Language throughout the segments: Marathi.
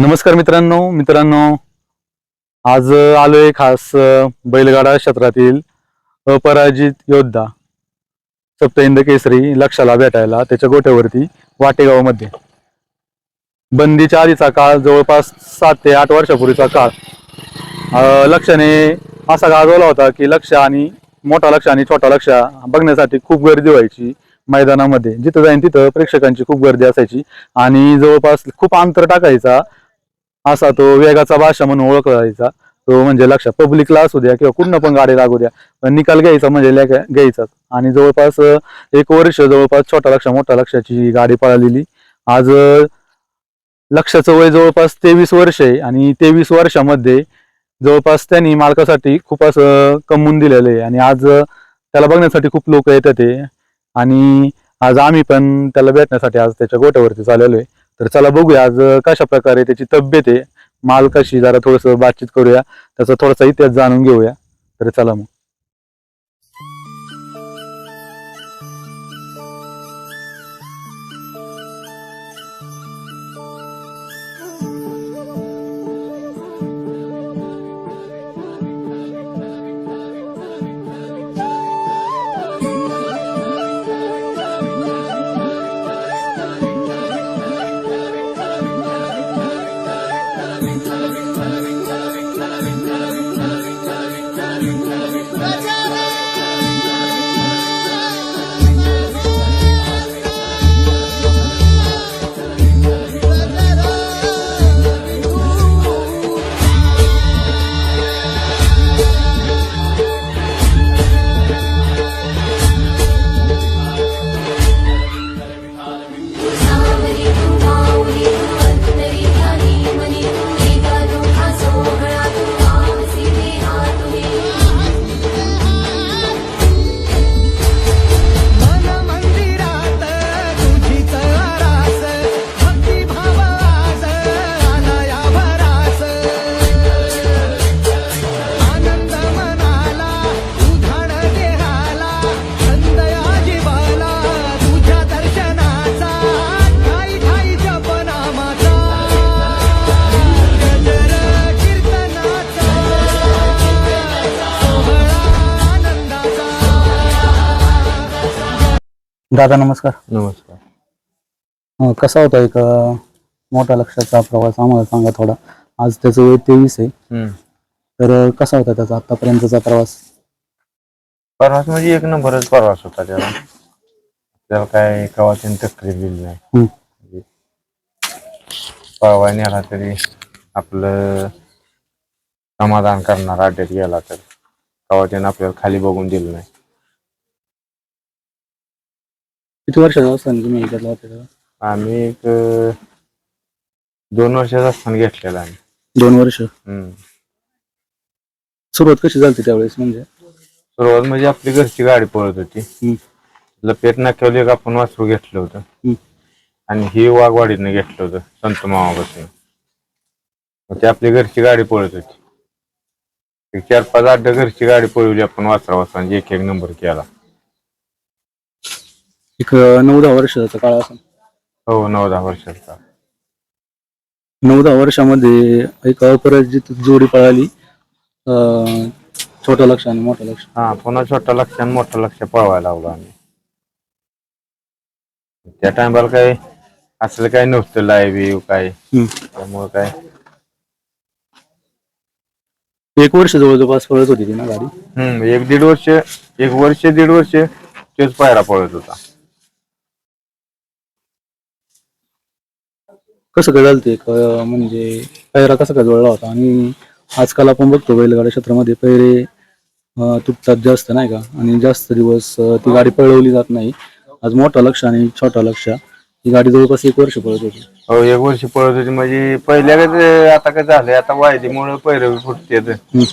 नमस्कार मित्रांनो मित्रांनो. आज आलोय खास बैलगाडा क्षेत्रातील अपराजित योद्धा सप्तहिंद केसरी लक्षाला भेटायला त्याच्या गोट्यावरती वाटेगावमध्ये. बंदीच्या आधीचा काळ जवळपास सात ते आठ वर्षापूर्वीचा काळ. लक्षाने असा गाजवला होता की लक्ष आणि मोठा लक्ष आणि छोटा लक्ष बघण्यासाठी खूप गर्दी व्हायची मैदानामध्ये. जिथं जाईन तिथं प्रेक्षकांची खूप गर्दी असायची आणि जवळपास खूप अंतर टाकायचा असा तो वेगाचा भाषा म्हणून ओळखला जायचा तो म्हणजे लक्षात पब्लिकला असू द्या किंवा कुठनं पण गाडी लागू द्या. पण निकाल घ्यायचा म्हणजे घ्यायचाच. आणि जवळपास एक वर्ष जवळपास छोटा लक्ष मोठा लक्षाची गाडी पळालेली. आज लक्षाचं वय जवळपास तेवीस वर्ष आहे आणि तेवीस वर्षामध्ये जवळपास त्यांनी मालकासाठी खूप असं कमवून दिलेलं आहे. आणि आज त्याला बघण्यासाठी खूप लोक येतात ते आणि आज आम्ही पण त्याला भेटण्यासाठी आज त्याच्या गोट्यावरती चाललेलो आहे. तर चला बघूया आज कशा प्रकारे त्याची तब्येत आहे. मालकाशी जरा थोडस बातचीत करूया. त्याचा थोडासा इतिहास जाणून घेऊया. तर चला मग. दादा नमस्कार. नमस्कार. अं, कसा होता एक अं, मोठा लक्षाचा प्रवास? आम्हाला सांगा थोडा. आज त्याचं वय तेवीस आहे. हम्म. तर अं, कसा होता त्याचा आतापर्यंतचा प्रवास? प्रवास म्हणजे एक नंबरच प्रवास होता त्याला त्याला काय कवाची तक्रार दिली नाही. हम्म. म्हणजे पळवाय नेला तरी आपलं समाधान करणार अड्ड्यात गेला तर. कवाच्यानं आपल्याला खाली बघून दिलं नाही. किती वर्षाचा असताना तुम्ही घेतला होता? आम्ही एक अं, दोन वर्षाचा असताना घेतलेला आम्ही दोन वर्ष हम्म. सुरुवात कशी झाली त्यावेळेस म्हणजे सुरुवात म्हणजे आपली घरची गाडी पळत होती हम्म. लपेट नाक्यावर एक आपण वासरू घेतलं होतं हम्म. आणि ही वाघवाडीने घेतलं होतं संत मामापासून मग ती आपली घरची गाडी पळत होती एक चार पाच आठ घरची गाडी पळवली आपण वासरा वासरा एक एक नंबर केला एक नऊ दहा वर्षाचा काळ असं हो नऊ दहा वर्षाचा. नऊ दहा वर्षामध्ये एक अपराजित जोडी पळाली. अं, छोटा लक्ष आणि मोठा लक्ष. हा पुन्हा छोटा लक्ष आणि मोठा लक्ष पळवायला लावला आम्ही. त्या टायमाला काय असलं काय नव्हतं लाईव्ह काय हम्म. त्यामुळे काय? एक वर्ष जवळजवळ पळत होती ती ना गाडी. हम्म एक दीड वर्ष एक वर्ष दीड वर्ष तेच पायरा पळत होता. कसं काय झालं ते म्हणजे पैरा कसा काय जुळला होता? आणि आजकाल आपण बघतो बैलगाड्या क्षेत्रामध्ये पैरे अं, तुटतात जास्त नाही का? आणि जास्त दिवस अं, ती गाडी पळवली जात नाही. आज मोठा लक्ष आणि छोटा लक्ष. ही गाडी जवळपास एक वर्ष पळत होती. हो एक वर्ष पळत होती. म्हणजे पहिल्या काय आता काय झालंय? आता वायदीमुळे पहिलं फुटते हम्म.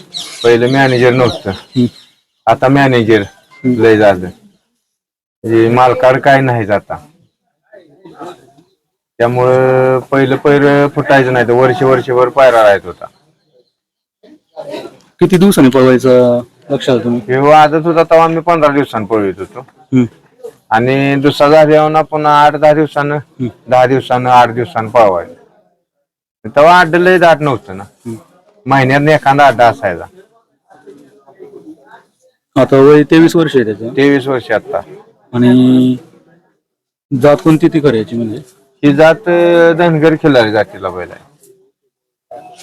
पहिलं मॅनेजर नव्हतं. हम्म. आता मॅनेजर लय झालं. म्हणजे मालकाड काय नाहीच आता. त्यामुळं पहिलं पहिलं फुटायचं नाही तर वर्ष वर्षभर पायरा राहत होता. किती दिवसांनी पळवायचं लक्षात तुम्ही? हे आजच होता तेव्हा आम्ही पंधरा दिवसांनी पळवित होतो. हम्म. आणि दुसरा झाल्यावर पुन्हा आठ दहा दिवसानं दहा दिवसानं आठ दिवसानं पळवायचं. तेव्हा अड्डा लय दाट नव्हतं ना. महिन्यात एखादा अड्डा असायचा. आता वय तेवीस वर्ष आहे त्याचं. तेवीस वर्ष आता. आणि जात कोणती ती करायची म्हणजे? ही जात अं, धनगर खिलारी जातीला बैल आहे.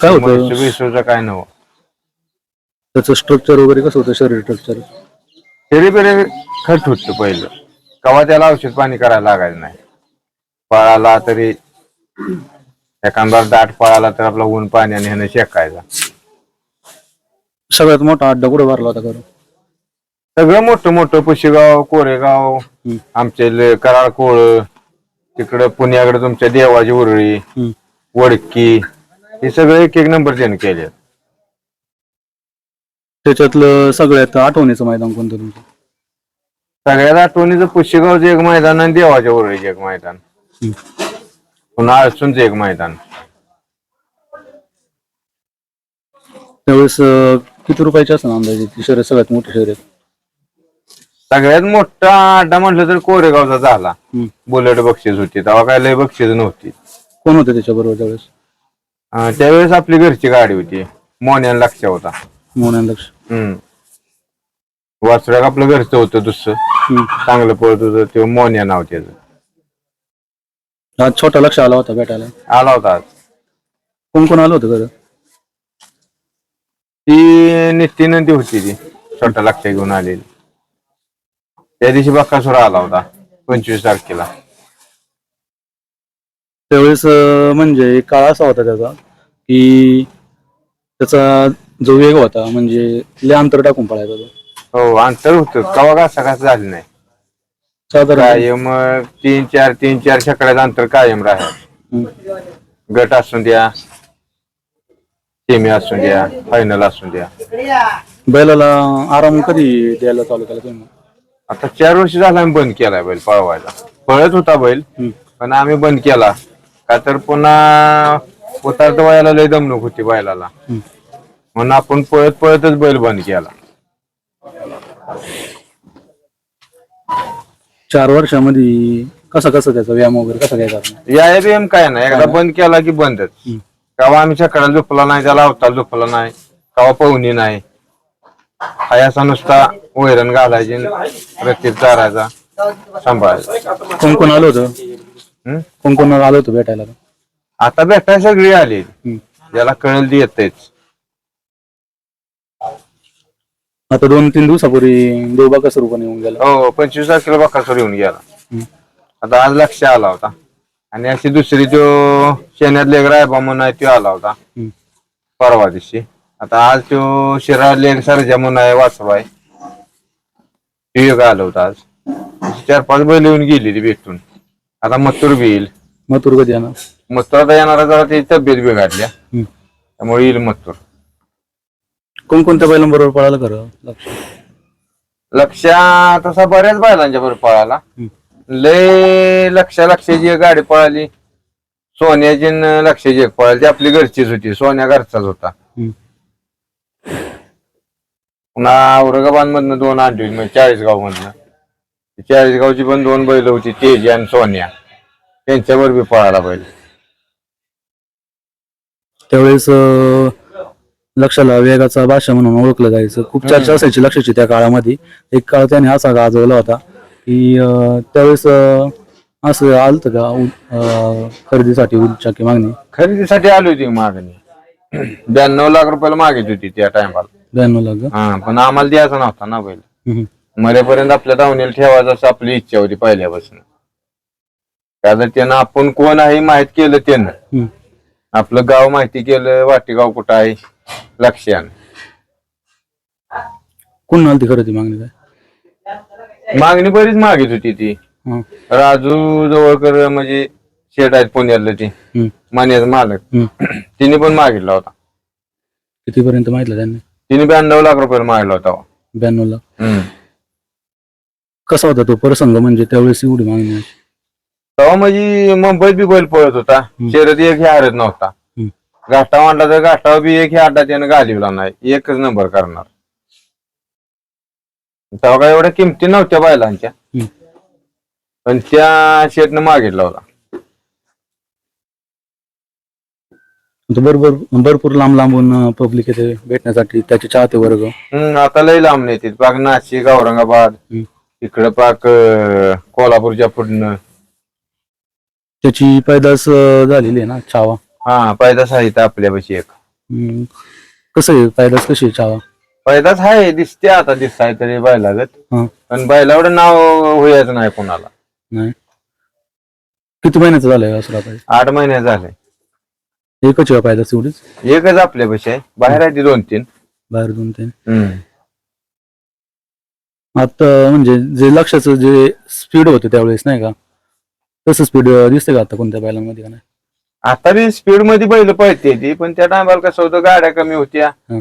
काय होतं? बिसूरचं काय नव्ह त्याचं स्ट्रक्चर वगैरे कसं होतं शरीर स्ट्रक्चर तरी बरे खट होत पहिलं. कवा त्याला औषध पाणी करायला लागायचं नाही. पळाला तरी एखादा दाट पळाला तर आपला ऊन पाणी आणि ह्यानं शेकायचा. सगळ्यात मोठा अड्डा कुठे भरला होता खरं? सगळं मोठं मोठं पुशेगाव कोरेगाव. आमचे कराळ कोळ तिकडं पुण्याकडे तुमच्या देवाची उरळी हम्म. वडकी हे सगळे एक एक नंबर त्याने केले त्याच्यातलं सगळ्यात आठवणीचं मैदान कोणतं तुमचं? सगळ्यात आठवणीचं पुशेगावचं एक मैदान आणि देवाच्या उरळीचं एक मैदान. हम्म. पुन्हा आळसूनचं एक मैदान. त्यावेळेस अं, किती रुपयाची असं अंदाजे? ती शर्यत सगळ्यात मोठी शर्यत सगळ्यात मोठा अड्डा म्हटलं तर कोरेगावचा झाला. हम्म. बुलेट बक्षीस होती तेव्हा काय लय बक्षीस नव्हती. कोण होतं त्याच्या बरोबर त्यावेळेस? अं, त्यावेळेस आपली घरची गाडी होती मोन्यान लक्ष होता. मोहन लक्ष हम्म. वासराक आपलं घरचं होतं दुसरं. हम्म. चांगलं पळत होतं ते मोन्या नाव त्याचं. आज छोटा लक्ष आला होता भेटायला. आला होता आज. कोण कोण आलं होतं खरं ती नित्यानंदी होती ती छोटा लक्ष घेऊन आलेली. त्या दिवशी बक्कासुर आला होता पंचवीस तारखेला त्यावेळेस अं, म्हणजे काळ असा होता त्याचा की त्याचा जो वेग होता म्हणजे लय अंतर टाकून पळायचा तो हो अंतर होतं कवा कसा कसं झालं नाही साधारण कायम अं, तीन चार तीन चार शेकड्याचं अंतर कायम राहत. गट असून द्या सेमी असून द्या फायनल असून द्या बैलाला आराम कधी द्यायला चालू केला तुम्ही आता चार वर्ष झालं आम्ही बंद केलाय बैल पळवायला. पळत होता बैल. पण आम्ही बंद केला. का तर पुन्हा उतारत वयाला लय दमणूक होती बैलाला. म्हणून आपण पळत पळतच बैल बंद केला. चार वर्षामध्ये कसा कसा त्याचा व्यायाम वगैरे कसा काय करणार या एम काय नाही. एकदा बंद केला की बंदच. हम्म. कवा आम्ही सकाळला झोपला नाही त्याला अवतार झोपला नाही. कवा पवनी नाही. हाय असा नुसता वैरण घालायची प्रत्येक चारायचा सांभाळायचा. कोण कोण आलं होतं? हम्म? कोण कोण आलं होतं भेटायला? आता भेटाय सगळी आली. हम्म. ज्याला कळेल ती येतेच. आता दोन तीन दिवसापूर्वी देवबा कसं रूपाने येऊन गेला. हो पंचवीस तारखेला बकासूर येऊन गेला. हम्म. आता आज लक्ष आला होता. आणि अशी दुसरी तो शेण्यातले एक रायबा म्हणून आहे तो आला होता. हम्म. परवा दिवशी. आता आज तो शिराले एक सरजा म्हणून आहे आहे तो एक आला होता आज. चार पाच बैल येऊन गेली ती भेटून. आता मथुर बी येईल. मथुर कधी येणार? मथुर आता येणारा जरा ती तब्येत बिघडल्या. हम्म. त्यामुळे येईल मथुर. कोणकोणत्या बैलांबरोबर पळायला खरं? लक्ष. लक्षा तसा बऱ्याच बैलांच्या बरोबर पळाला. हम्म. लय लक्ष लक्षाची एक गाडी पळाली. सोन्याची न लक्षाची एक पळाली. ती आपली घरचीच होती. सोन्या घरचाच होता. पुन्हा औरंगाबाद मधनं दोन आणली म्हणजे चाळीसगाव मधनं चाळीसगावची पण दोन बैल होती तेजी आणि सोन्या. त्यांच्यावर बी पळाला बैल त्यावेळेस अं, लक्षाला वेगाचा भाषा म्हणून ओळखलं जायचं. खूप चर्चा असायची लक्षाची त्या काळामध्ये. एक काळ त्याने असा गाजवला होता की अं, त्यावेळेस अं, असं आलत का उ- अं, खरेदीसाठी उच्चाकी मागणी? खरेदीसाठी आली होती मागणी. ब्याण्णव लाख रुपयाला मागित होती त्या टायमाला हा पण आम्हाला द्यायचा नव्हता ना बैल. हम्म. मरेपर्यंत आपल्या दावणीला ठेवायचं असं आपली इच्छा होती पहिल्यापासून. तर त्यानं आपण कोण आहे माहीत केलं त्यानं. हम्म. आपलं गाव माहिती केलं वाटेगाव कुठं आहे लक्षान कोण आलती खरेदी मागणी काय? मागणी बरीच मागित होती ती. हं. राजू जवळकर म्हणजे शेट आहेत पुण्यातलं ती. हम्म. मान्याचा मालक. हम्म. तिने पण मागितला होता. कितीपर्यंत माहितलं त्यांनी? तिने ब्याण्णव लाख रुपयाला मागितला होता ब्याण्णव लाख. हम्म. कसा होता तो प्रसंग? म्हणजे त्यावेळेस एवढी मागणी तेव्हा म्हणजे मुंबईत बी बैल पळत होता. शर्यत एक ही हारत नव्हता. हम्म. गाठा मांडला तर गाठावर बी एक ही अड्डा त्यानं घालिवला नाही. एकच नंबर करणार. तेव्हा काय एवढ्या किमती नव्हत्या बैलांच्या. हम्म. पण त्या शेटनं मागितला होता. तो बरोबर भरपूर लांब लांबून पब्लिक येते भेटण्यासाठी त्याचे चाहते वर्ग. हम्म आता लय लांब येते. पाक नाशिक औरंगाबाद. इकडं पाक अं, कोल्हापूरच्या पुढनं. त्याची पैदास अं, झालेली आहे ना छावा हा पैदास आहे इथं आपल्यापाशी एक. हम्म. कसं आहे पैदास कशी आहे छावा पैदास आहे दिसते आता दिसाय तरी बैलागत. हा. पण बैलावरं नाव होयाचं नाही कोणाला. नाही. किती महिन्याचं झालंय असं आठ महिने झाले. एकच आहे पैदास एवढीच एकच आपल्यापाशी आहे. बाहेर आहे ती दोन तीन. बाहेर दोन तीन. आता म्हणजे जे लक्षाचं जे स्पीड होतं त्यावेळेस नाही का? तसं स्पीड दिसते का आता कोणत्या बैलांमध्ये का नाही? आता बी स्पीडमध्ये बैल पळते ती पण त्या टायमाला कसं होतं गाड्या कमी होत्या. हं.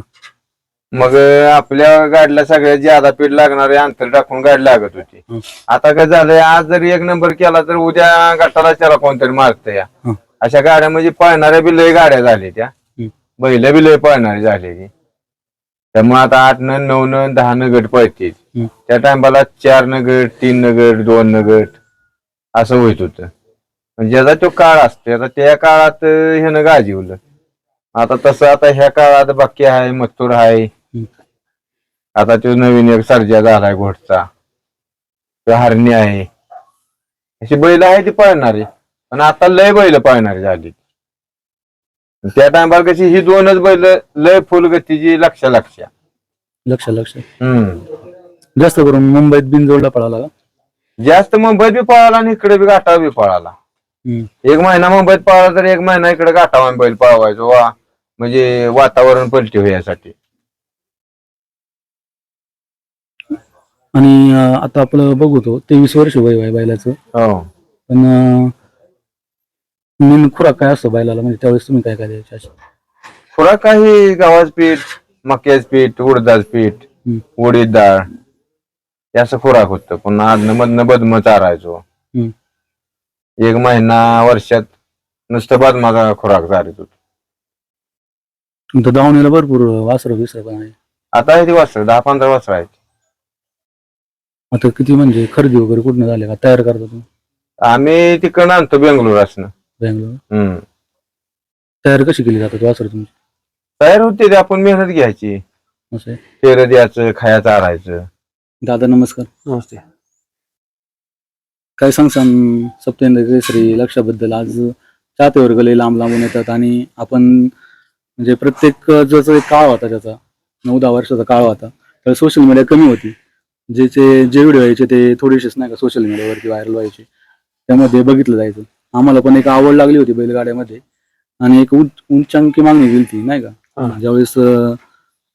मग आपल्या गाडीला सगळ्यात ज्यादा पीठ लागणारे अंतर टाकून गाडी लागत होती. हं. आता काय झालंय आज जर एक नंबर केला तर उद्या गटाला त्याला कोणतरी मारत या हं. अशा गाड्या म्हणजे पळणाऱ्या बी लय गाड्या झाल्या त्या. बैल बी लय पळणारी झालेली त्यामुळे आता आठ न नऊ न दहा न गट पळते हं. त्या टायमाला चार न गट तीन न गट दोन न गट असं होत होतं. पण ज्याचा तो काळ असतो आता त्या काळात ह्यानं गाजीवलं. आता तसं आता ह्या काळात बाकी आहे मथुर आहे. आता तो नवीन एक सर्जा झालाय घोटचा तो हरणी आहे. अशी बैल आहे ती पळणारी. पण आता लय बैल पळणारी झाली. त्या टायमाला कशी ही दोनच बैल लय फुल गतीची लक्ष लक्ष. लक्ष लक्ष. हम्म. जास्त करून मुंबईत बिनजोडला पळाला का? जास्त मुंबईत बी पळाला आणि इकडे बी घाटावर बी पळाला. हम्म. एक महिना मुंबईत पळाला तर एक महिना इकडे घाटावर बैल पळवायचो. वा म्हणजे वातावरण पलटी होण्यासाठी आणि अं, आता आपलं बघू तो तेवीस वर्ष वय आहे बैलाचं. हो. पण अं, मेन खुराक काय असतो बैलाला? म्हणजे त्यावेळेस तुम्ही काय काय द्यायचे असे? खुराक काही गव्हाचं पीठ मक्याचं पीठ उडदाचं पीठ हम्म. उडीद डाळ. हे असं खुराक होतं. पुन्हा आदनं मधनं बदम चारायचो. हम्म. एक महिना वर्षात नुसतं बदमाचा खुराक चालत होतो. दावणीला भरपूर वासरं बिसरं पण आहे. आता आहे ती वासरं दहा पंधरा वासरं आहेत. आता किती म्हणजे खरेदी वगैरे कुठनं झाले का? तयार करता तुम्ही? आम्ही तिकडं आणतो बेंगलोर असणं बँगलोर. हम्म. तयार कशी केली जातात वासरं तुमची? तयार होते ते आपण मेहनत घ्यायची. असं आहे? पेरं द्यायचं खाया चारायचं दादा नमस्कार. नमस्ते. काय सांगसान सप्तेंद्र केसरी लक्षाबद्दल. आज चाहते वर्ग लय लांब लांबून येतात आणि आपण म्हणजे प्रत्येक जो एक काळ होता त्याचा. नऊ दहा वर्षाचा काळ होता. तर सोशल मीडिया कमी होती. ज्याचे जे व्हिडिओ यायचे ते थोडेसेच नाही का सोशल मीडियावरती व्हायरल व्हायचे. त्यामध्ये बघितलं जायचं. आम्हाला पण एक आवड लागली होती बैलगाड्यामध्ये. आणि एक उंच उंचांकी मागणी गेली ती नाही का? हा. ज्यावेळेस अं,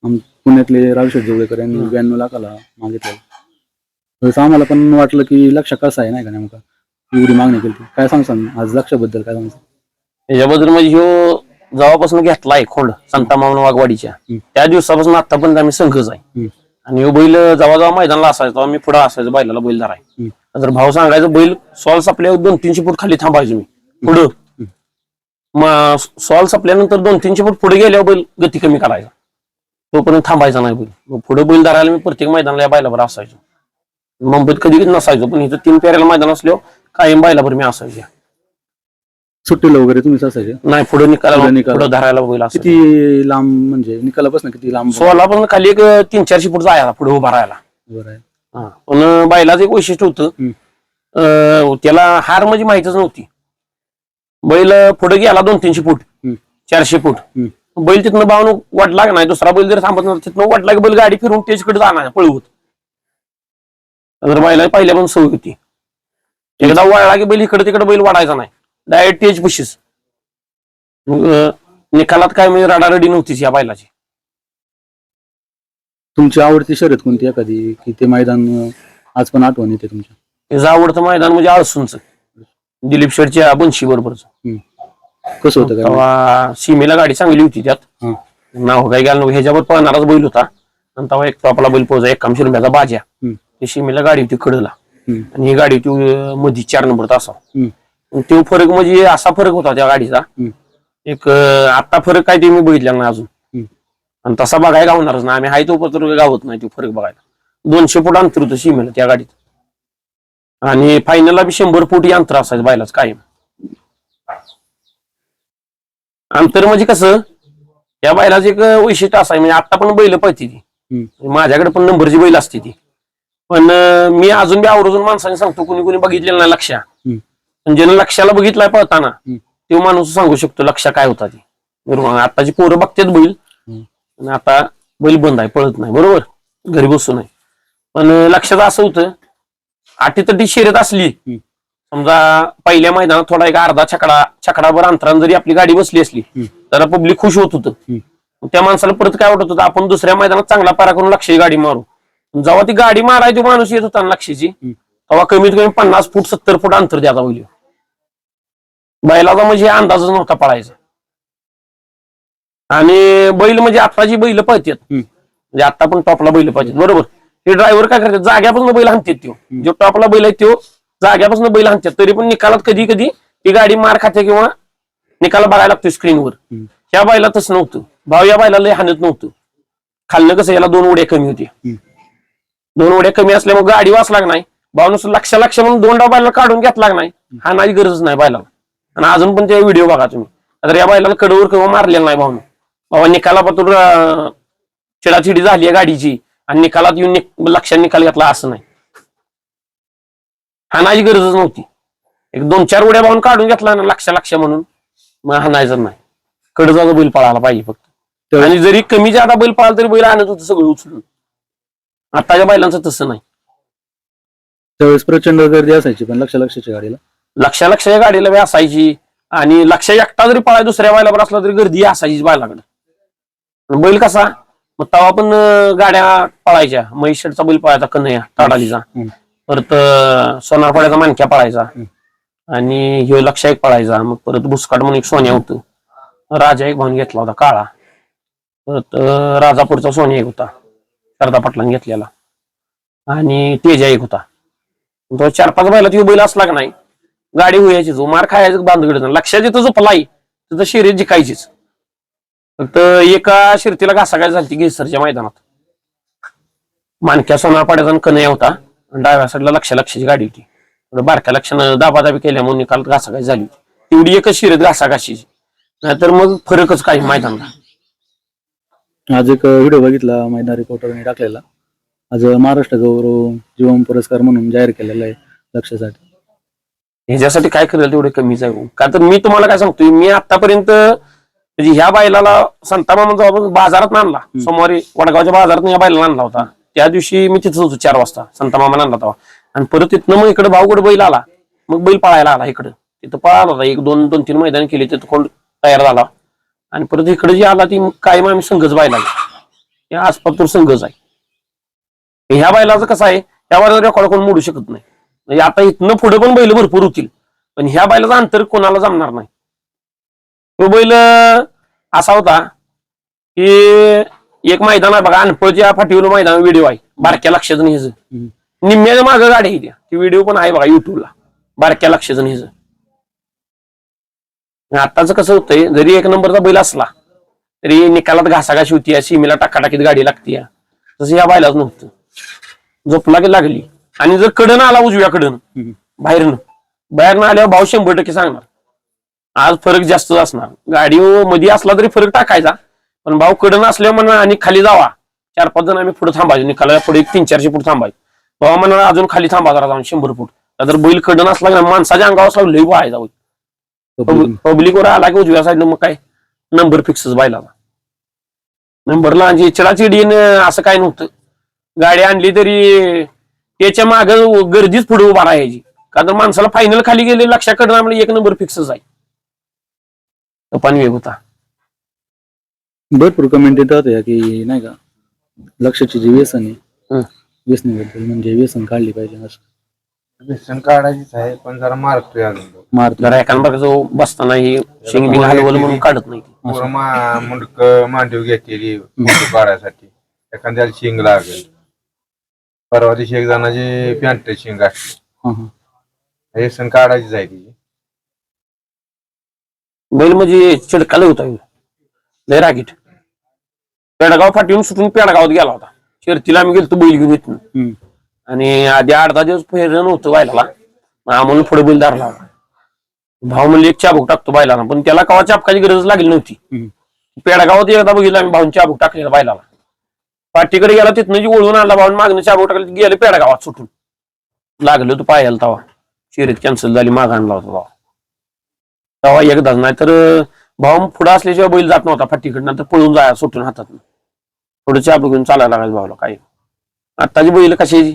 आम- पुण्यातले रावशेठ जोगळेकर यांनी ब्याण्णव लाखाला मागितलं. त्यावेळेस आम्हाला पण वाटलं की लक्ष कसं आहे नाही का नेमका? एवढी मागणी केली काय सांगसान? आज लक्षाबद्दल काय सांगसान? याच्याबद्दल म्हणजे ह्यो जेव्हापासून घेतलाय खोंड संता मामन वाघवाडीच्या. हम्म. त्या दिवसापासून आतापर्यंत आम्ही संघच आहे. हम्म. आणि ह्यो बैल जेव्हा जेव्हा मैदानाला असायचो तेव्हा मी पुढे असायचो बैलाला बैल धराय हम्म. जर भाव सांगायचं बैल सॉल सपल्या दोन तीनशे फूट खाली थांबायचो मी. पुढं? मग सॉल सपल्यानंतर दोन तीनशे फूट पुढे गेल्यावर बैल गती कमी करायचा. तोपर्यंत थांबायचा नाही बैल. मग पुढे बैल धरायला मी प्रत्येक मैदानाला या बैलावर असायचो. मुंबईत कधी नसायचो पण इथं तीन पेऱ्याला मैदान असल्यावर कायम बैलावर मी असायचो. सुट्टीला वगैरे तुम्हीच असायचे? नाही पुढे निकाला पुढे निकाला. धरायला बैल असं किती लांब म्हणजे निकालापासून किती लांब? सोळा पण खाली एक तीन चारशे फूट जायला पुढे उभा राहायला. पण बैलाचं एक वैशिष्ट्य होतं त्याला हार म्हणजे माहितच नव्हती. बैल पुढे गेला दोन तीनशे फूट. चारशे फूट. बैल तिथनं बावून वाटला का नाही दुसरा बैल जर थांबत नव्हता तिथनं वाटला की बैल गाडी फिरून त्याच्याकडे जाणार पळवत. तर बैला पहिल्या पण सवय होती. एकदा वळला की बैल इकडे तिकडे बैल वाढायचा नाही. डायरेक्ट तेज अं, निकालात काय म्हणजे रडारडी नव्हतीच या बैलाची. तुमची आवडती शर्यत कोणती एखादी? की ते मैदान अं, आज पण आठवण येते तुमच्या? त्याचं आवडतं मैदान म्हणजे आळसूंच. दिलीप शेडच्या बनशी बरोबरच. कसं होतं काय? तेव्हा सीमेला गाडी चांगली होती त्यात. हा. नाव काय गेलं ह्याच्यावर पळणाराच बैल होता. आणि तेव्हा एक आपला बैल पोहोचा एक कामशी रुपयाचा बाज्या. हम्म. ती सीमेला गाडी होती कडला. हम्म. आणि ही गाडी होती अं, मध्ये चार नंबर हम्म. तो फरक म्हणजे असा फरक होता त्या गाडीचा. हम्म. एक अं, आता फरक काय ते मी बघितला नाही अजून. आणि तसा बघायला गावणारच ना आम्ही हाय तो पत्र गावत नाही तो फरक बघायला. दोनशे फूट अंतर होतं सीमेला त्या गाडीत. आणि फायनलला बी शंभर फूट अंतर असायचं बैलाच कायम. अंतर म्हणजे कसं या बैलाचं एक वैशिष्ट्य असं आहे म्हणजे आता पण बैल पळते ती. माझ्याकडे पण नंबरची बैल असते ती. पण मी अजून बी आवर्जून माणसाने सांगतो कुणी कुणी बघितलेलं नाही लक्ष पण ज्यानं लक्षाला बघितलाय पळताना तो माणूस सांगू शकतो लक्ष काय होता ती. बरोबर? आताची पोरं बघतात बैल. आणि आता बैल बंद आहे पळत नाही बरोबर? घरी बसून नाही पण लक्षात असं होतं आटीतटी शर्यत असली समजा पहिल्या मैदानात थोडा एक अर्धा छकडा छकडाभर अंतरानं जरी आपली गाडी बसली असली तर पब्लिक खुश होत होतं. त्या माणसाला परत काय वाटत होतं आपण दुसऱ्या मैदानात चांगला पारा करून लक्षाची गाडी मारू. जेव्हा ती गाडी मारायची माणूस येत होता ना लक्षाची तेव्हा कमीत कमी पन्नास फूट सत्तर फूट अंतर द्यायचा बैल बैलाचा म्हणजे अंदाजच नव्हता पळायचा. आणि बैल म्हणजे आत्ताची बैल पळतात म्हणजे आता पण टॉपला बैल पाहिजेत बरोबर. हे ड्रायव्हर काय करतात? जाग्यापासून बैल हाणतात त्यो. जो टॉपला बैल आहे त्यो जाग्यापासून बैल हाणतात तरी पण निकालात कधी कधी ती गाडी मार खाते किंवा निकाल बघायला लागतो स्क्रीनवर ह्या बैला तसं नव्हतं. भाव या बैला लय हाणत नव्हतं. खाल्लं कसं? याला दोन उड्या कमी होती दोन उड्या कमी असल्यामुळे गाडी वाच लाग नाही. भाऊ नुसतं लक्ष लक्ष म्हणून दोन डाव बैला काढून घेतला नाही. हा नाही गरज नाही बैलाला. आणि अजून पण ते व्हिडिओ बघा तुम्ही. तर या बैलाला कडवर किंवा मारलेला नाही भाऊन. बाबा निकाला पातूर चिडाचिडी झाली आहे गाडीची. आणि निकालात येऊन लक्षात निकाल घेतला असं नाही. हाणायची गरजच नव्हती. एक दोन चार उड्या भाऊन काढून घेतला ना लक्ष लक्ष म्हणून. मग हाणायचं नाही. कडजाचा बैल पळायला पाहिजे फक्त. आणि जरी कमी जादा बैल पळाला तरी बैल आणत होतं सगळं उचलून. आताच्या बैलांचं तसं नाही. त्यावेळेस प्रचंड गर्दी असायची पण लक्ष लक्षाच्या गाडीला. लक्ष लक्षच्या गाडीला बी असायची. आणि लक्ष एकटा जरी पळाय दुसऱ्या बैलावर असला तरी गर्दी असायची बैलाकडे. बैल कसा? मग तवा पण गाड्या पळायच्या. म्हैशेडचा बैल पळायचा कन्हैया ताडालीचा. परत सोनारपाड्याचा मानक्या पळायचा. आणि ह्यो लक्ष एक पळायचा. मग परत बुसकाट म्हणून एक सोन्या होतं. राजा एक भाऊन घेतला होता काळा. परत राजापूरचा सोन्या एक होता शारदा पाटलांनी घेतलेला. आणि तेजा एक होता. तो चार पाच बैला ती बैल असला का नाही गाडी होयाची जो मार खायचं बांधगड लक्षात येतं जो पलाई तिथं शर्यत जिकायचीच. फक्त एका शिरतीला घासागाय झाली घेसरच्या मैदानात. मानक्या सोनारपाड्याचा आणि कन्हैया होता. डाव्या साईडला लक्ष लक्षाची गाडी होती. बारक्या लक्षानं दाबादाबी केल्यामुळे निकाल घासागाय झाली. तेवढी एकच शिरत घासाघाशीची नाहीतर मग फरकच काही मैदानाला? आज एक व्हिडिओ बघितला मैदान रिपोर्टरने टाकलेला. आज महाराष्ट्र गौरव जीवन पुरस्कार म्हणून जाहीर केलेला आहे लक्षासाठी. ह्याच्यासाठी काय करेल तेवढे कमीच आहे. का तर मी तुम्हाला काय सांगतोय मी आतापर्यंत म्हणजे ह्या बैलाला संतामा म्हणजे बाजारात आणला. सोमवारी वडगावच्या बाजारात या बैलाला आणला होता. त्या दिवशी मी तिथं होतो चार वाजता. संतामामा आणला होता. आणि परत तिथनं मग इकडे भाऊकडे बैल आला. मग बैल पळायला आला इकडं. तिथं पळाला होता. एक दोन दोन तीन मैदान केली. तिथं कोण तयार झाला. आणि परत इकडे जी आला ती कायम आम्ही संघच बायला या आसपातूर संघच आहे. ह्या बैलाचं कसं आहे? त्या बैलाचा रेकॉर्ड कोण मोडू शकत नाही. म्हणजे आता इथनं पुढे पण बैल भरपूर होतील. पण ह्या बैलाचं अंतर कोणाला जमणार नाही. तो बैल असा होता की एक मैदान आहे बघा अनपळच्या फाटीवर मैदान व्हिडिओ आहे. बारक्या लक्षात नाही ह्याचं निम्म्याच्या मागं गाडी आहे ती. व्हिडिओ पण आहे बघा युट्यूबला बारक्या लक्षात नाही ह्याचं आताच कसं होतंय जरी एक नंबरचा बैल असला तरी निकालात घासाघाशी होती सीमेला टाकाटाकीत गाडी लागती तसं या बैलाच नव्हतं. झोपला की लागली. आणि जर कडन आला उजव्या कडन बाहेरनं. बाहेरनं आल्यावर भाव शंभर टक्के सांगणार. आज फरक जास्त असणार. गाडी मध्ये असला तरी फरक टाकायचा. पण भाव कडन असल्यावर म्हणा आणि खाली जावा. चार पाच जण आम्ही पुढे थांबायचो. निकाला पुढे एक तीन चारशे फूट थांबायचो. भावा म्हणा अजून खाली थांबा जरा जाऊन शंभर फूट. तर बैल कडन असला की माणसाच्या अंगावर असला लई व्हायचा होईल पब्लिकवर आला की उजव्या साईडनं मग काय? नंबर फिक्सच बायला नंबरला म्हणजे चिडाचिडी असं काय नव्हतं. गाडी आणली तरी त्याच्या माग गर्दीच पुढे उभा राहायची. का तर माणसाला फायनल खाली गेले लक्षाकडे एक नंबर फिक्सच आहे. पण वेग होता भरपूर कमेंट येतात या की नाही का लक्षाची जी व्यसन आहे हं. व्यसनीबद्दल म्हणजे व्यसन काढली पाहिजे असं व्यसन काढायचीच आहे पण जरा मारतोय अजून तो. मारतो जरा एखादा जो बसताना ही शिंग बिंग हलवलं म्हणून काढत नाही ती. पोरं मा मुंडक मांडीव घेतलेली फोटो काढायसाठी एखाद्याला शिंग लागेल परवा दिवशी एक जणाची पॅन्ट शिंग असते हा, हा. व्यसन काढायचीच आहे तिची बैल म्हणजे चिडकाला होता. लय रागीट पेडगाव फाटीहून सुटून पेडगावात गेला होता. शिरतीला आम्ही गेलो बैल घेऊन इथून. हम्म. आणि आधी दहा दिवस फेरण होतं मग आम्हाला पुढे बैल धरला. होता भाऊ म्हणले एक चाबूक टाकतो बायलाला पण त्याला कवा चाबकाची गरज लागली नव्हती. हम्म. पेडा गावात एकदा बघितलं आम्ही भाऊन चाबूक टाकलेला बायलाला पाठीकडे गेला तिथनं जी ओळून आणला भाऊन मागणं चाबूक टाकलं गेलं पेडा गावात सुटून. लागलं तू पायाला तवा. शर्यत कॅन्सल झाली माग आणला होता तवा. तेव्हा एकदाच नाही तर भाऊ पुढे असल्याशिवाय बैल जात नव्हता फाटीकडनं तर पळून जाया सुटून हातात. थोडं चाबूक घेऊन चालायला लागायचं भाऊला काय आत्ताची बैल कशाची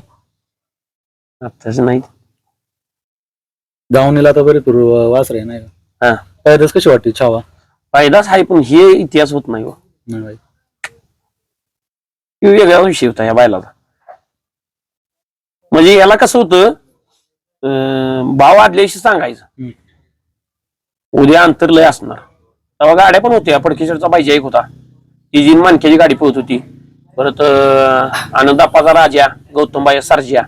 आत्ताच नाही. दावणीला आता भरपूर वासर आहे नाही का? हा. कशी वाटते छावा? फायदाच आहे पण हे इतिहास होत नाही हो. नाही बाई. हे वेगळा विषय होता या बायलाचा. म्हणजे याला कसं होतं अं, भाव आदल्याशी सांगायचं. हम्म. उद्या अंतर लय असणार. तेव्हा गाड्या पण होत्या फडकेश्वरचा पाहिजे एक होता. ती जी मानक्याची गाडी पळत होती. परत आनंदाप्पाचा राजा गौतमबाई सरजिया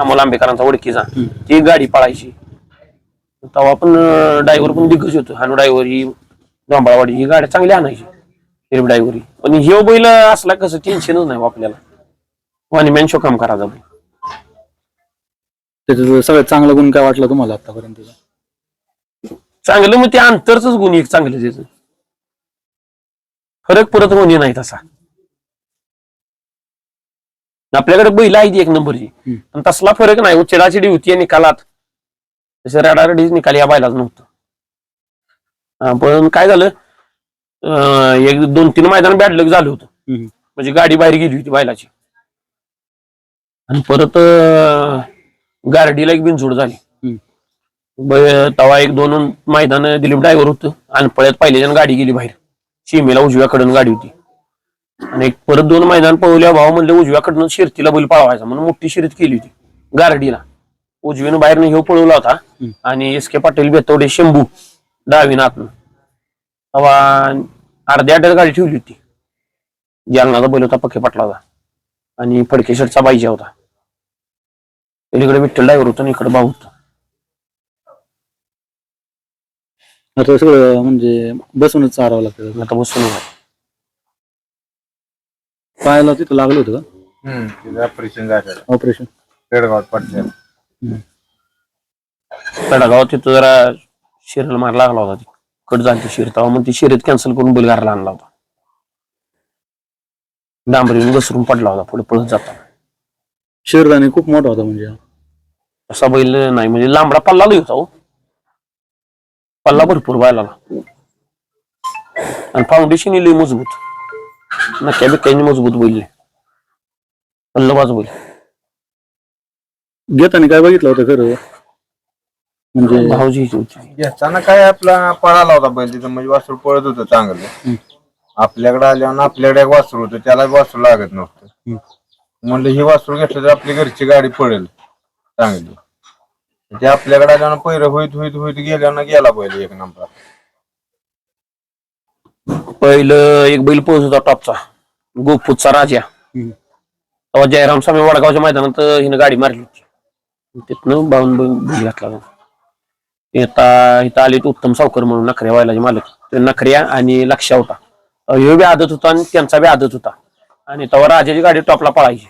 अमोल आंबेकरांचा ओळखीचा ती गाडी पळायची. तेव्हा पण ड्रायव्हर पण दिग्गज होतो. हानू ड्रायव्हर ही जांभळावाडी ही गाड्या चांगल्या आणायची. हिरवी ड्रायव्हर पण ह्यो बैल असला कसं टेन्शनच नाही हो आपल्याला. वाणी मॅन शो काम करायचा. त्याच्यात सगळ्यात चांगला गुण काय वाटला तुम्हाला आतापर्यंत? चांगलं मग ते अंतरच गुण एक चांगलं त्याचं. फरक परत होणे नाही तसा आपल्याकडे बैल आहे ती एक नंबरची. पण तसला फरक नाही. चिडाचिडी होती या निकालात. तसं रडारडीच निकाल या बायलाच नव्हतं. पण काय झालं? एक दोन तीन मैदान बॅडलक झालं होतं. म्हणजे गाडी बाहेर गेली होती बैलाची. आणि परत गारडीला एक बिनसोड झाली. तवा एक दोन मैदान दिलीप ड्रायव्हर होतं. आणि पळ्यात पहिल्या गाडी गेली बाहेर. सीमेला उजव्याकडून गाडी होती. आणि एक परत दोन मैदान पळवल्या भाव म्हणले उजव्याकडनं शिरतीला बैल पळवायचा म्हणून मोठी शिरीत केली होती. गारडीला. उजवीनं बाहेर ह्यो पळवला होता. आणि एस के पाटील बेतवडे शंभू डावीनं आतनं तेव्हा अर्ध्या अड्यात गाडी ठेवली होती. जालनाचा बैल होता पक्के पाटलाचा. आणि फडके शर्टचा बाईजा होता. पलीकडे विठ्ठल ड्रायव्हर होता आणि इकडे भाऊ होता. आता सगळं म्हणजे बसूनच चारावं लागतं. आता बसून. पायाला तिथं लागलं होतं का? ऑपरेशन झालेलं. ऑपरेशन पेडगावात पडले. पेडागावात तिथं जरा शिरल मार लागला होता ती कट झाली शिर. तेव्हा मग ती शर्यत कॅन्सल करून बैल घराला आणला होता. डांबरीने घसरून पडला होता पुढे पळत जाता शेरदाने खूप मोठा होता म्हणजे हा. असा बैल नाही म्हणजे लांबडा पल्ला लई होता हो. पल्ला भरपूर बैलाला आणि फाउंडेशन लई मजबूत नक्या बिक्याने मजबूत बैल पल्लवाज बैल घेताना काय बघितलं होतं खरं म्हणजे भाऊजी होती घेताना काय आपला पळाला होता बैल तिथं म्हणजे वासरू पळत होतं चांगलं आपल्याकडे आल्यावर आपल्याकडे एक वासरू होतं त्याला वासरू लागत नव्हतं म्हणलं ही वासरू घेतलं तर आपली घरची गाडी पळेल चांगली ते आपल्याकडे आल्यानं पहिलं होईत होईत होईत गेल्यानं गेला बैल एक नंबर पहिलं एक बैल पोहोच होता टॉपचा गोपूतचा राजा. तेव्हा जयराम स्वामी वडगावच्या मैदानात हिनं गाडी मारली होती. तिथनं बावून बैल घातला. येता इथं आले तो उत्तम सावकर म्हणून नखऱ्या वायलाचे मालक. ते नखऱ्या आणि लक्षा होता. ह्यो बी आदत होता आणि त्यांचा बी आदत होता. आणि तेव्हा राजाची गाडी टॉपला पळायची.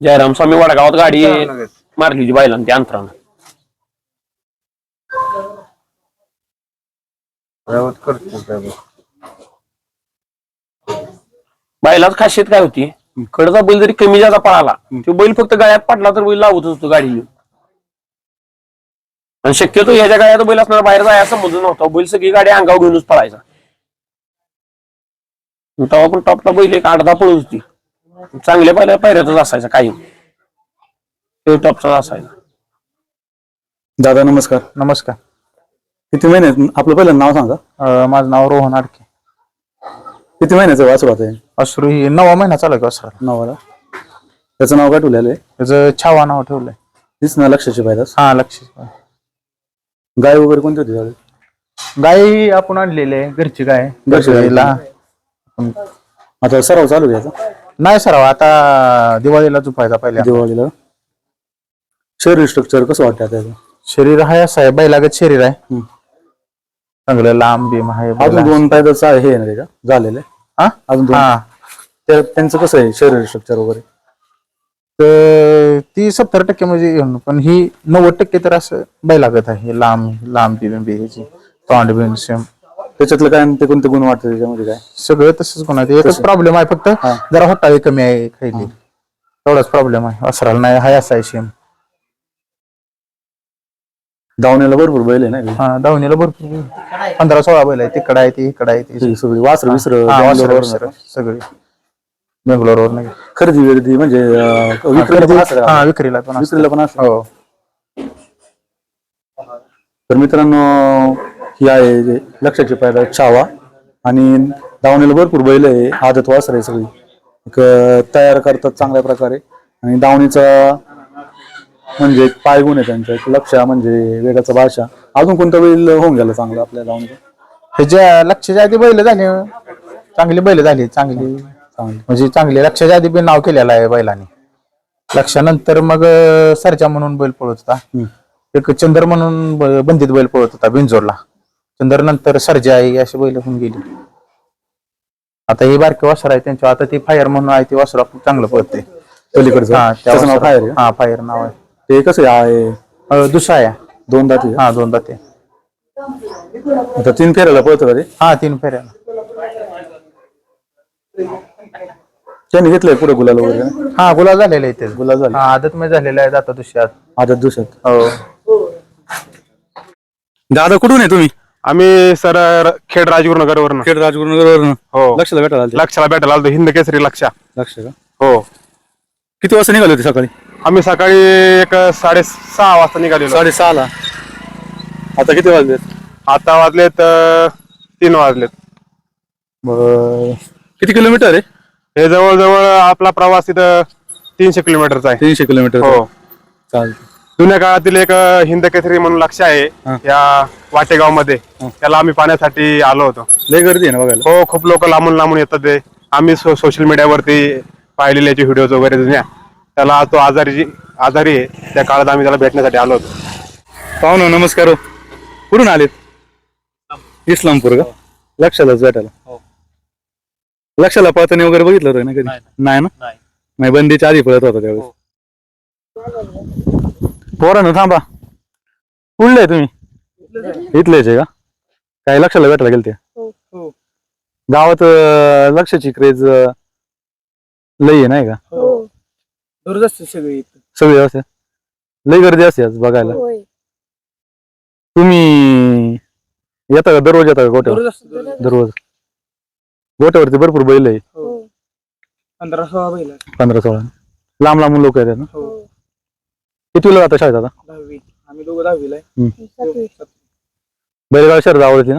जयराम स्वामी वडगावात गाडी मारली होती बैलांनी त्या अंतरानं. करतो काय बघ. बैलाच खासियत काय होती? कडचा बैल जरी कमी जादा पळाला तो बैल फक्त गाळ्यात पडला तर बैल लावत होतो गाडी घेऊन आणि शक्यतो ह्याच्या गाड्यात बैल असणार बाहेर जाय असं समजून नव्हता. बैल सगळी गाडी अंगावर घेऊनच पळायचा. तेव्हा पण टॉपला बैल एक आठ दहा पळत होती. चांगल्या पहिल्या पायऱ्यातच असायचा कायम. तो टॉपचा असायचा. दादा नमस्कार. नमस्कार. किती महिन्यात आपलं पहिलं नाव सांगा. अं, माझं नाव रोहन आडके. किती महिन्याचं वासरू आता हे अश्रू ही नवा महिना चालू आहे असरा नावाला त्याचं नाव काय ठेवलेलं आहे? त्याचं छावा नाव ठेवलंय. तीच ना लक्षाची पाहिजे हा लक्ष गाय वगैरे कोणती होती त्यावेळी गाय आपण आणलेली आहे घरची गाय. घरची गाय. आता सराव चालू आहे याचा? नाही सर आता दिवाळीला झुपायचा पहिल्या. दिवाळीला. शरीर स्ट्रक्चर कसं वाटतं त्याचं शरीर आहे असं आहे बैलागत शरीर आहे. हम्म. चांगलं लांब बीम आहे अजून. दोन पायदाचं आहे हे ना त्याच्या झालेलं. आहे. हा? अजून दोन. हा. त्या- त्यांचं कसं आहे शरीर स्ट्रक्चर वगैरे? तर ती सत्तर टक्के म्हणजे येऊन पण ही नव्वद टक्के तर असं बैलागत आहे. लांब लांबी बिंबी ह्याची. तोंड बिंड सेम त्याच्यातलं काय आणि ते कोणते गुण वाटतं त्याच्यामध्ये काय? सगळं तसंच कोणा एकच प्रॉब्लेम आहे फक्त हा. जरा होटाळी कमी आहे खायली. तेवढाच प्रॉब्लेम आहे. वसराला नाही हाय असा आहे सेम धावण्याला भरपूर बैल आहे ना हा? धावणीला भरपूर पंधरा सोळा बैल आहे तिकडं आहे ती इकडं आहे ती. ही सगळी वासर विसर वासरं, वासरं, सगळे. बेंगलोरवर नाही खरेदी विरेदी म्हणजे अं, विक्रीला पण असतं का? हा विक्रीला पण असतं. विक्रीला पण असतं? हो. तर मित्रांनो ही आहे जे लक्षाची पायदा छावा आणि दावणीला भरपूर बैल आहे. आदत वासर आहे सगळी. एक अं, तयार करतात चांगल्या प्रकारे. आणि दावणीचा म्हणजे एक पायगुण आहे त्यांचा एक लक्ष म्हणजे वेगाचा भाषा. अजून कोणता बैल होऊन गेला चांगला आपल्या दावणीचा ह्याच्या लक्षाच्या आधी बैल झाले चांगली बैल झाली चांगली. चांगली. म्हणजे चांगली लक्षाच्या आधी बी नाव केलेलं आहे बैलाने. लक्षानंतर मग सरजा म्हणून बैल पळत होता. एक चंदर म्हणून ब- बंदीत बैल पळत होता बिंजोरला. चंदर नंतर सरजा आहे अशी बैल होऊन गेली. आता ही बारके वासर आहे त्यांच्या आता ती फायर म्हणून आहे ती वासर चांगलं पळते पलीकडचं. हा त्याचं नाव फायर आहे हा फायर नाव आहे. ते कसं आहे अं, दुसरा आहे. दोन दाती. हा दोन दाते आता तीन फेऱ्याला पळतो का ते? हा तीन फेऱ्याला. त्यांनी घेतलंय पुढे गुलाल वगैरे? का? हा गुलाब झालेला आहे ते. गुलाल झाले. हा आदत मध्ये झालेला आहे आता दुसऱ्यात आदत. दिवसात हो. दादा कुठून आहे तुम्ही? आम्ही सर र- खेड राजगुरुनगर वरून खेड राजगुरुनगरवरून हो. लक्षाला भेटायला आलते. लक्षाला भेटायला आलतो. हिंद केसरी लक्षा. लक्ष का हो. किती वाजता निघाले होते सकाळी? आम्ही सकाळी एक साडे सहा वाजता निघालेलो. साडेसहाला आता किती वाजले आता वाजलेत अं, तीन वाजलेत. बरं. किती किलोमीटर आहे? हे जवळजवळ आपला प्रवास इथं तीनशे किलोमीटरचा आहे. तीनशे किलोमीटर. हो. चालतं जुन्या काळातील एक हिंद केसरी म्हणून लक्ष आहे. या वाटेगावमध्ये त्याला आम्ही पाहण्यासाठी आलो होतो. लय गर्दी आहे ना बघायला. हो खूप लोक लांबून लांबून येतात ते. आम्ही सोशल मीडियावरती पाहिलेले व्हिडिओज वगैरे जुन्या. त्याला तो आजारी आजारी आहे त्या काळात आम्ही त्याला भेटण्यासाठी आलो होतो. पाहुणं नमस्कार हो. कुठून आलेत? इस्लामपूर का? लक्षालाच भेटायला. लक्षाला पळताना वगैरे बघितलं होतं ना कधी? नाही ना? नाही. बंदीच्या आधी पळत होता त्यावेळेस. पोरानं थांबा. कुठले तुम्ही? इथलेच आहे का? काय लक्षाला भेटायला गेलते? गावात अं, लक्षाची क्रेज लई आहे नाही का? सगळी सगळी असते लई गर्दी असते आज बघायला. होय. तुम्ही येता का? दररोज येता का गोट्यावर? दररोज गोट्यावरती भरपूर बैल आहे. हो. पंधरा सोळा बैल पंधरा सोळा. लांब लांब लोक येतात ना? हो. किती वेळ जाता शाळेत आता? दहावी. आम्ही दोघं दहावीला. सातवी. बैलगाडी शहरात आवडते ना?